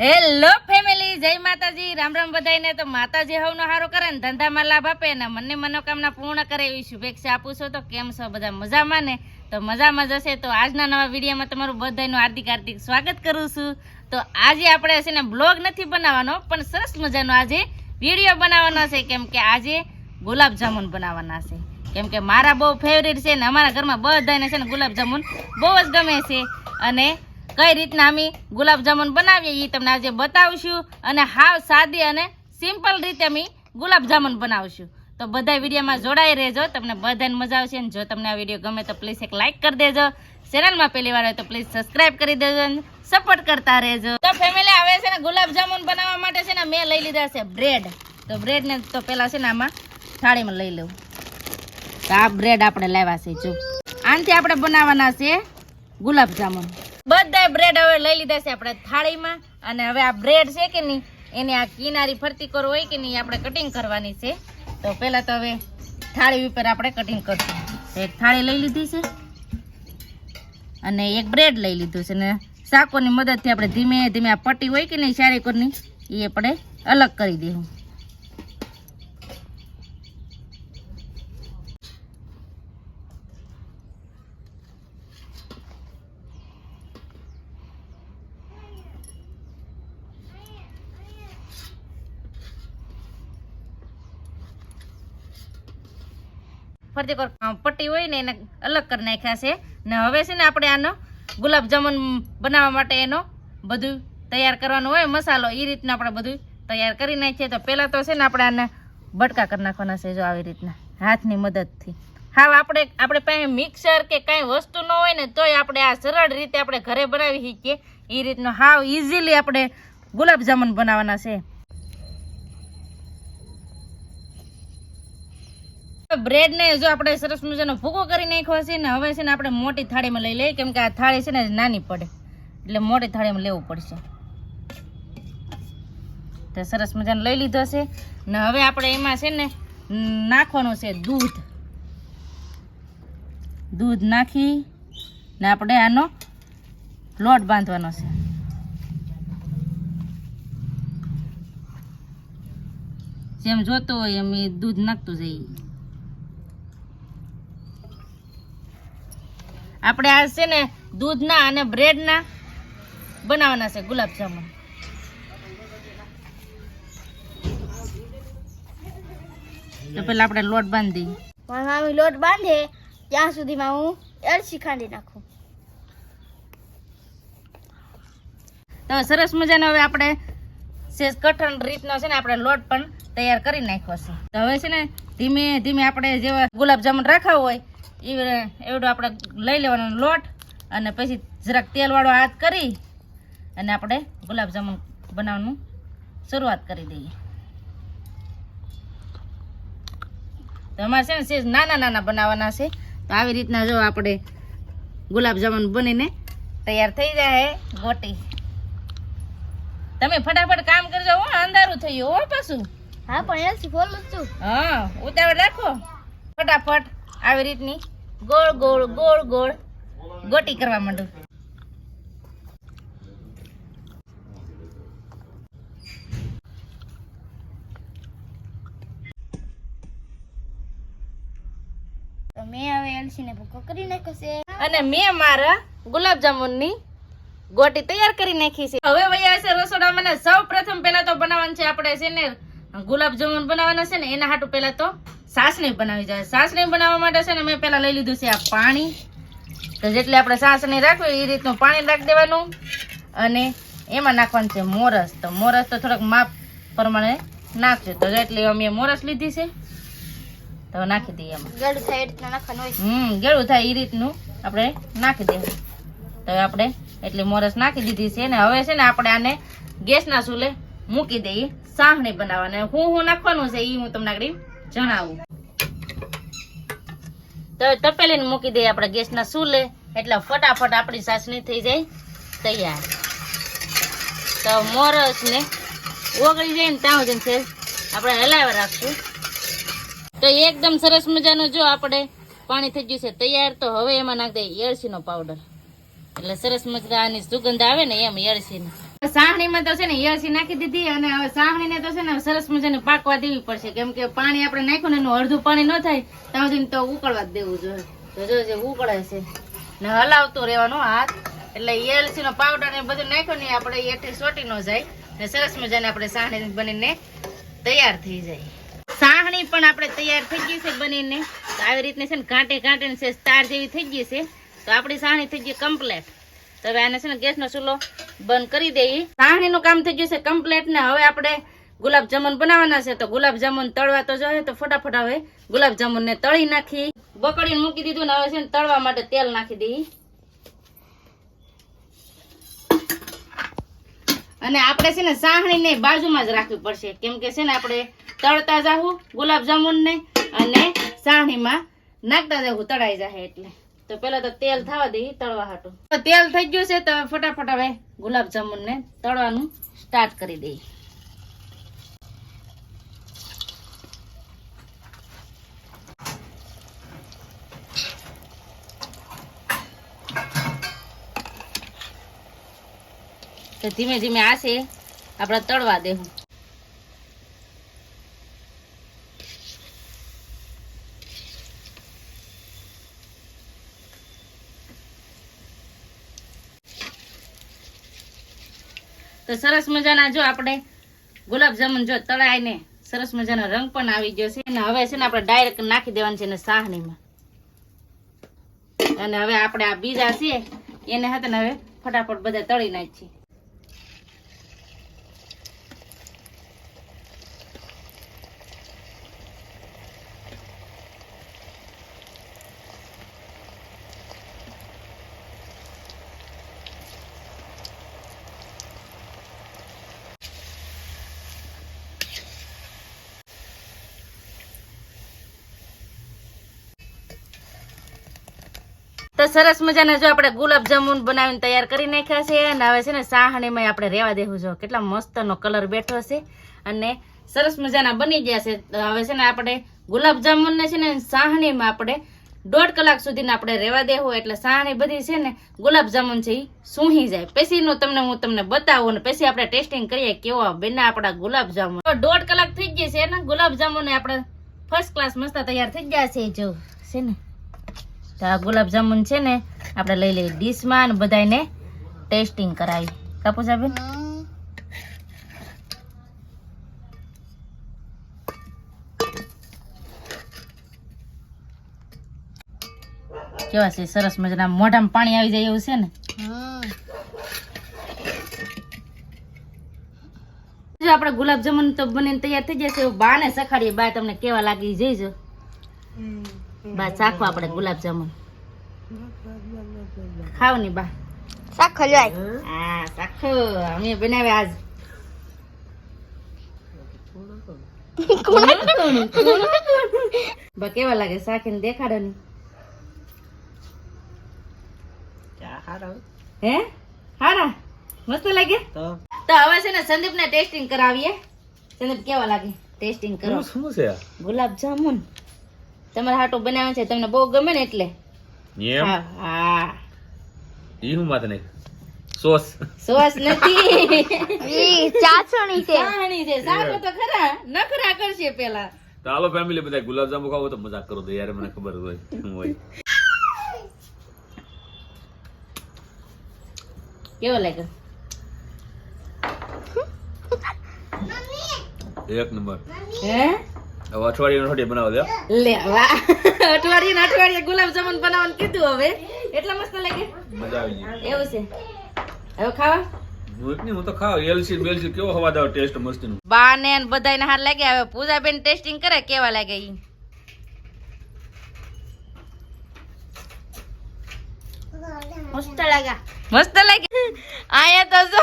Hello family જય માતાજી. રામ રામ બધાયને. તો માતાજી હવનો હારો કરે ને, ધંધામાં લાભ આપે ને, મને મનોકામના પૂર્ણ કરે એવી શુભેચ્છા આપું છું. તો કેમ છો બધા મજામાં ને? તો મજામાં જશે તો આજના નવા વિડીયોમાં તમારું બધાનું હાર્દિક હાર્દિક સ્વાગત કરું છું. તો આજે આપણે છે ને, બ્લોગ નથી બનાવવાનો, પણ સરસ મજાનો આજે વીડિયો બનાવવાનો છે કેમ કે આજે ગુલાબ જામુન બનાવવાના છે કેમ કે મારા બહુ ફેવરેટ છે ને અમારા ઘરમાં બધાને છે ને ગુલાબજાંબુ બહુ જ ગમે છે. અને કઈ રીતના અમે ગુલાબજાંબુ બનાવીએ એ તમને આજે બતાવશું. અને હાવ સાદી અને સિમ્પલ રીતે અમે ગુલાબજાંબુ બનાવશું. તો બધા વિડીયોમાં જોડાઈ રહેજો, તમને બધાને મજા આવશે. અને જો તમને આ વીડિયો ગમે તો પ્લીઝ એક લાઇક કરી દેજો. ચેનલમાં પહેલી વાર હોય તો પ્લીઝ સબસ્ક્રાઇબ કરી દેજો અને સપોર્ટ કરતા રહેજો. તો ફેમિલી હવે છે ને ગુલાબજાંબુ બનાવવા માટે છે ને મેં લઈ લીધા છે બ્રેડ તો બ્રેડને તો પેલા છે ને આમાં થાળીમાં લઈ લઉં. તો આ બ્રેડ આપણે લાવ્યા છે, જો. આનાથી આપણે બનાવવાના છે ગુલાબ જામુન. બધા બ્રેડ હવે લઈ લીધા છે આપણે થાળીમાં. અને હવે આ બ્રેડ છે કે નહીં, એને આ કિનારી ફરતી કરો હોય કે નહીં આપણે કટિંગ કરવાની છે. તો પહેલાં તો હવે થાળી ઉપર આપણે કટિંગ કરશું. એક થાળી લઈ લીધી છે. અને એક બ્રેડ લઈ લીધું છે. ને શાકોની મદદથી આપણે ધીમે ધીમે આ પટ્ટી હોય કે નહીં, શારીકોની, એ આપણે અલગ કરી દઈશું ફરતી પટ્ટી હોય ને એને અલગ કરી નાખ્યા છે. ને હવે છે ને આપણે આનો ગુલાબ જામુન બનાવવા માટે એનો બધું તૈયાર કરવાનું હોય, મસાલો એ રીતના આપણે બધું તૈયાર કરી નાખીએ. તો પહેલાં તો છે ને આપણે આને બટકા કરી નાખવાના છે જો આવી રીતના, હાથની મદદથી. હા આપણે આપણે પાસે મિક્સર કે કાંઈ વસ્તુ ન હોય ને તોય આપણે આ સરળ રીતે આપણે ઘરે બનાવી શકીએ. એ રીતનો હાવ ઇઝીલી આપણે ગુલાબજામુન બનાવવાના છે. બ્રેડ ને જો આપણે સરસ મજાનો ભૂકો કરી નાખ્યો છે ને, હવે છે ને આપણે મોટી થાળીમાં લઈ લઈએ, કેમ કે આ થાળી છે ને નાની પડે. એટલે મોટી થાળીમાં લેવું પડશે. તો સરસ મજાનો લઈ લીધો છે. ને હવે આપણે એમાં છે ને, નાખવાનું છે દૂધ. દૂધ નાખી ને આપણે આનો લોટ બાંધવાનો છે. જેમ જોતો હોય એમ એ દૂધ નાખતું જઈએ આપણે આ છે ને દૂધના અને બ્રેડના બનાવવાના છે ગુલાબ જામુન તો પેલા આપણે લોટ બાંધી. મારી મામી લોટ બાંધે ત્યાં સુધીમાં હું એલચી ખાંડી નાખું. તો સરસ મજાનો હવે આપણે સેજ કઠણ રીતનો છે ને આપણે લોટ પણ તૈયાર કરી નાખ્યો છે. તો હવે છે ને ધીમે ધીમે આપણે જેવા ગુલાબ જામુન રાખાવ હોય એ એવડો આપણે લઈ લેવાનો લોટ અને પછી જરાક તેલવાળો હાથ કરી અને આપણે ગુલાબજાંબુ બનાવવાનું શરૂઆત કરી દઈએ. તો અમારે છે ને સેજ નાના નાના બનાવવાના છે. તો આવી રીતના જો આપણે ગુલાબ જામુન બનીને તૈયાર થઈ જાય ગોટી. તમે ફટાફટ કામ કરજો હો અંધારું થયું હો પાછું. હા પણ એલસી ફોલું છું. હા ઉતાવળ રાખો. ફટાફટ. આવી રીતની ગોળ ગોળ ગોળ ગોળ ગોટી કરવા માંડું. તો મેં હવે એલચીને ભૂકો કરી નાખ્યો છે. અને મેં મારા ગુલાબ જામુનની ગોટી તૈયાર કરી નાખી છે. હવે વયા છે રસોડામાં ને સૌ પ્રથમ પહેલા તો બનાવવાનું છે આપણે છે ને ગુલાબ જામુન બનાવવાના છે ને એના હાટું પહેલા તો સાસણી બનાવી જાય. સાસણી બનાવવા માટે છે ને મેં પહેલાં લઈ લીધું છે આ પાણી. તો જેટલી આપણે સાસણી રાખવી એ રીતનું પાણી રાખી દેવાનું. અને એમાં નાખવાનું છે મોરસ. તો મોરસ તો થોડોક માપ પ્રમાણે નાખજો. તો જેટલી અમે મોરસ લીધી છે તો નાખી દઈએ એમાં. ગળું થાય એ રીતનું નાખવાનું હોય. હમ ગળું થાય એ રીતનું આપણે નાખી દઈએ. તો આપણે એટલી મોરસ નાખી દીધી છે ને હવે છે ને આપણે આને ગેસના ચૂલે મૂકી દઈએ. સાહણી બનાવવાને. હું હું નાખવાનું છે એ હું તમને આગળ જણાવું. તો તપેલીને મૂકી દઈએ આપણે ગેસના ચૂલે, એટલે ફટાફટ આપણી સાસણી થઈ જાય તૈયાર. તો મોરસ ને ઓગળી જાય ને ત્યાં જઈને છે આપણે હલાવ્યા રાખશું. તો એકદમ સરસ મજાનું જો આપણે પાણી થઈ ગયું છે તૈયાર, તો હવે એમાં નાખ દઈએ એળસીનો પાવડર. એટલે સરસ મજાની સુગંધ આવે ને એમ એળસીની સાહણીમાં તો છે ને એળસી નાખી દીધી અને હવે સાહણીને તો છે ને સરસ મજાને પાકવા દેવી પડશે. કેમ કે પાણી આપણે નાખ્યું ને એનું અડધું પાણી ન થાય, ત્યાં સુધી તો ઉકળવા જ દેવું જોઈએ. તો જો જે ઉકળે છે. ને હલાવતો રહેવાનો હાથ, એટલે એલસી નો પાવડર ને બધું નાખ્યું ને આપણે એથી સોટી ન જાય. ને સરસ મજાને આપણે સાહણી બનીને તૈયાર થઈ જાય. સાહણી પણ આપણે તૈયાર થઈ ગઈ છે બનીને. આવી રીતને છે ને કાંટે કાંટે ને તાર જેવી થઈ ગઈ છે. તો આપણી સાહણી થઈ ગઈ કમ્પ્લેટ તો હવે આને છે ને ગેસનો ચૂલો બંધ કરી દઈએ સાહણીનું કામ થઈ ગયું છે કમ્પ્લેટ ને હવે આપણે ગુલાબજામુન બનાવવાના છે. તો ગુલાબજામુન તળવા તો જોઈએ, તો ફટાફટ હવે ગુલાબજામુન ને તળી નાખી. બકડીને મૂકી દીધું ને હવે છે ને તળવા માટે તેલ નાખી દઈએ અને આપણે છે ને સાહણીને બાજુમાં જ રાખવી પડશે. કેમ કે છે ને આપણે તળતા જાહું ગુલાબ જામુનને અને સાહણીમાં નાખતા જાહું, તળાઈ જાય એટલે. તો પેલા તો તેલ થવા દે, તળવા હાટું. તેલ થઈ ગયું છે, તો ફટાફટ હવે ગુલાબ જામુનને તળવાનું સ્ટાર્ટ કરી દઈએ. તો ધીમે ધીમે આશે આપણે તળવા દેવું. તો સરસ મજાના જો આપણે ગુલાબ જામુન જો તળાય ને સરસ મજાનો રંગ પણ આવી ગયો છે અને હવે છે ને આપણે ડાયરેક્ટ નાખી દેવાનું છે ને સાહણીમાં. અને હવે આપણે આ બીજા છે એને હતા ને હવે ફટાફટ બધા તળી નાખીએ. તો સરસ મજાના જો આપણે ગુલાબજાંબુ બનાવીને તૈયાર કરી નાખ્યા છે અને હવે છે ને સાહણીમાં આપણે રહેવા દેવું જો. કેટલા મસ્તનો કલર બેઠો છે અને સરસ મજાના બની ગયા છે. હવે છે ને આપણે ગુલાબ જામુનને છે ને સાહણીમાં આપણે દોઢ કલાક સુધીને આપણે રહેવા દેવું એટલે સાહણી બધી છે ને ગુલાબજાંબુ છે એ સૂહી જાય. પછીનું તમને હું તમને બતાવું ને પછી આપણે ટેસ્ટિંગ કરીએ કેવા બેના આપણા ગુલાબ જામુન. તો દોઢ કલાક થઈ ગઈ છે ને ગુલાબજાંબુને આપણે ફર્સ્ટ ક્લાસ મસ્ત તૈયાર થઈ ગયા છે જો. છે ને? તો આ ગુલાબ જામુન છે ને, આપણે લઈ લઈએ ડીશમાં અને બધાને ટેસ્ટિંગ કરાવી. કાપુસાબેન? કેવા છે, સરસ મજાના. મોઢામાં પાણી આવી જાય એવું છે ને? જો આપણે ગુલાબ જામુન તો બનીને તૈયાર થઈ જશે, એવું બાને સખાડીએ. બા તમને કેવા લાગી? જઈજો. બા ચાખો આપણે ગુલાબ જામુન. ખાવની બા. શાક ખલવાય હા ચાખો અમે બનાવ્યા આજ. બા કેવા લાગે શાકીને દેખાડો ની હે? હારા? મસ્ત લાગે? તો? હવે છે ને સંદીપ ને ટેસ્ટિંગ કરાવીએ. સંદીપ કેવા લાગે? ટેસ્ટિંગ કરો. શું છે ગુલાબ જામુન. તમારા હાટો બનાવે છે તમને બહુ ગમે ને એટલે? હા હા. ઈ હું માથે નહીં? સોસ. સોસ નથી. ઈ ચાસણી છે. કહાણી છે. સારો તો ખરા. નખરા કરશે પેલા. તો હાલો ફેમિલી બધા ગુલાબજાંબુ ખાવો તો મજાક કરો તો યાર મને ખબર હોય શું હોય. કેવો લાગે એક નંબર. હે? હવે અઠવાડિયાનો અઠવાડિયે બનાવો દે લે વાહ. અઠવાડિયે ને અઠવાડિયે ગુલાબ જામુન બનાવવાનું કીધું હવે. એટલા મસ્ત લાગે? મજા આવી ગઈ. એવું છે. હવે ખાવા? હું એક નહીં, હું તો ખાવ. એલસી બેલસી કેવો હવા ટેસ્ટ મસ્તી નું બા ને બધાને હાથ લાગે. હવે પૂજાબેન ટેસ્ટિંગ કરે કેવા લાગે ઈ? મસ્ત લાગા. મસ્ત લાગે? આયા તો જો.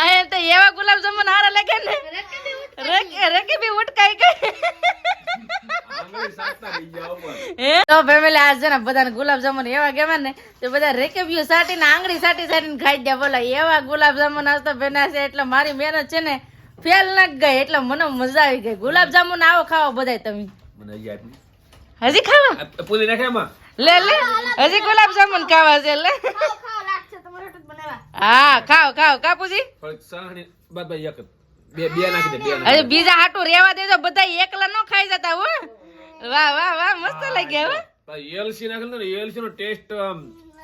આયા તો એવા ગુલાબ જામુન હારા લાગે ને. રકે રકે બી ઉટકાઈ ગઈ હે? તો ફેમિલી આજ છે ને બધાને ગુલાબ જામુન એવા ગમે ને તો બધા રેકેબ્યુ સાટીને આંગળી સાટી સાટીને ખાઈ દે બોલા. એવા ગુલાબ જામુન આજ તો બન્યા છે એટલે મારી મહેનત છે ને ફેલ ન ગઈ એટલે મને મજા આવી ગઈ. ગુલાબ જામુન આવો ખાવો બધાય તમે. હજી હજી ખાવા? પૂરી નાખે એમાં લે લે. હજી ગુલાબ જામુન ખાવા છે લે. હા ખાવ ખાવ કાપુજી? બાદ ભાઈ એક જ. બે બે નાખી દે બે નાખી બીજા હાટું રેવા દેજો બધા એકલા નો ખાઈ જતા હો. વાહ વાહ વાહ મસ્ત લાગ્યા હો. એલસી નાખેલું ને એલસી નો ટેસ્ટ આમ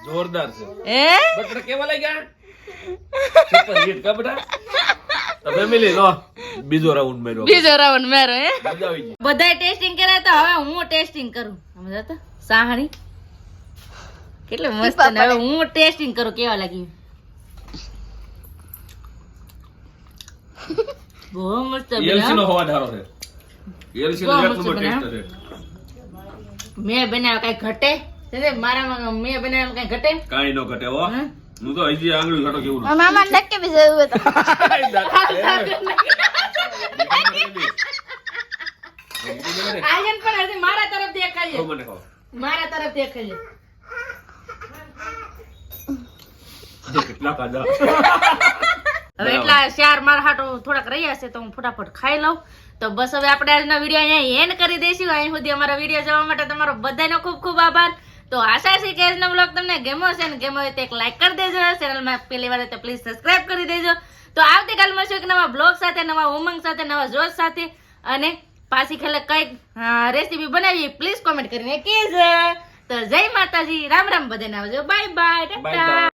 જોરદાર છે. હે? બટા કેવા લાગ્યા? સુપર હિટ કા બટા? ફેમિલી લો બીજો રાઉન્ડ મેળવો. બીજો રાઉન્ડ મેરો હે? મજા આવી ગઈ. બધાય ટેસ્ટિંગ કર્યા તો હવે હું ટેસ્ટિંગ કરું. સમજા તો સાહણી? કેટલું મસ્ત ને હવે હું ટેસ્ટિંગ કરું કેવા લાગી? બહુ મસ્ત એલસી નો બન્યા. ધારો છે એલસી નો એક નંબર ટેસ્ટ છે મેં બનાવ્યા કઈ ઘટે મારામાં મેં બનાવ્યા કઈ ઘટે કાંઈ નો ઘટે હો હું તો હજી આંગળી ઘટો કેવું મારા મામા નક્કે બી જવું હતું આયન પણ હજી મારા તરફ દેખાય મારા તરફ દેખાય કેટલા હવે એટલા ચાર માર હાટો થોડાક રહ્યા છે તો હું ફટાફટ ખાઈ લઉં. તો બસ હવે આપણે આજનો વીડિયો અહીંયા એન્ડ કરી દઈશું. અહીં સુધી અમારા વીડિયો જોવા માટે તમારો બધાનો ખૂબ ખૂબ આભાર. તો આશા છે કે આજનો બ્લોગ તમને ગેમો છે ને ગેમો હોય તો એક લાઈક કરી દેજો. ચેનલમાં પહેલી વાર તો પ્લીઝ સબસ્ક્રાઈબ કરી દેજો. તો આવતીકાલ મળશું એક નવા બ્લોગ સાથે નવા ઉમંગ સાથે નવા જોશ સાથે અને પાછી ખેલે કંઈક રેસીપી બનાવી પ્લીઝ કોમેન્ટ કરીને કહેજો. તો જય માતાજી. રામ રામ બધાને આવજો. Bye bye.